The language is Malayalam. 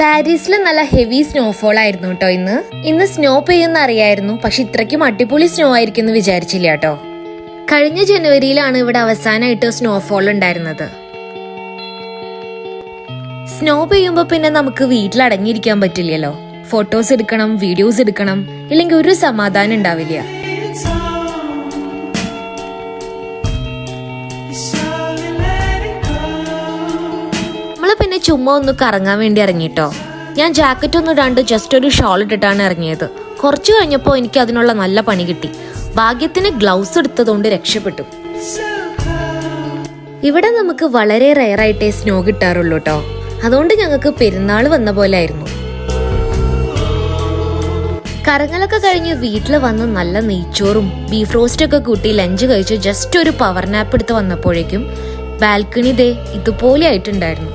പാരീസിൽ നല്ല ഹെവി സ്നോഫോൾ ആയിരുന്നു കേട്ടോ ഇന്ന്. ഇന്ന് സ്നോ പെയ്യുന്ന അറിയായിരുന്നു പക്ഷെ ഇത്രയ്ക്കും അടിപൊളി സ്നോ ആയിരിക്കും എന്ന് വിചാരിച്ചില്ല കേട്ടോ. കഴിഞ്ഞ ജനുവരിയിലാണ് ഇവിടെ അവസാനമായിട്ട് സ്നോഫോൾ ഉണ്ടായിരുന്നത്. സ്നോ പെയ്യുമ്പോൾ പിന്നെ നമുക്ക് വീട്ടിൽ അടങ്ങിയിരിക്കാൻ പറ്റില്ലല്ലോ. ഫോട്ടോസ് എടുക്കണം വീഡിയോസ് എടുക്കണം ഇല്ലെങ്കിൽ ഒരു സമാധാനം ഉണ്ടാവില്ല. പിന്നെ ചുമ്മാ ഒന്ന് കറങ്ങാൻ വേണ്ടി ഇറങ്ങിട്ടോ. ഞാൻ ജാക്കറ്റ് ഒന്ന് ഇടാണ്ട് ജസ്റ്റ് ഒരു ഷോൾ ഇട്ടിട്ടാണ് ഇറങ്ങിയത്. കുറച്ചു കഴിഞ്ഞപ്പോൾ എനിക്ക് അതിനുള്ള നല്ല പണി കിട്ടി. ഭാഗ്യത്തിന് ഗ്ലൗസ് എടുത്തതുകൊണ്ട് രക്ഷപ്പെട്ടു. ഇവിടെ നമുക്ക് വളരെ റെയർ ആയിട്ടേ സ്നോ കിട്ടാറുള്ളൂ കേട്ടോ അതുകൊണ്ട് ഞങ്ങൾക്ക് പെരുന്നാൾ വന്ന പോലെ ആയിരുന്നു. കറങ്ങലൊക്കെ കഴിഞ്ഞ് വീട്ടിൽ വന്ന് നല്ല നെയ്ച്ചോറും ബീഫ് റോസ്റ്റ് ഒക്കെ കൂട്ടി ലഞ്ച് കഴിച്ച് ജസ്റ്റ് ഒരു പവർ നാപ്പ് എടുത്ത് വന്നപ്പോഴേക്കും ബാൽക്കണി ദേ ഇതുപോലെ ആയിട്ടുണ്ടായിരുന്നു.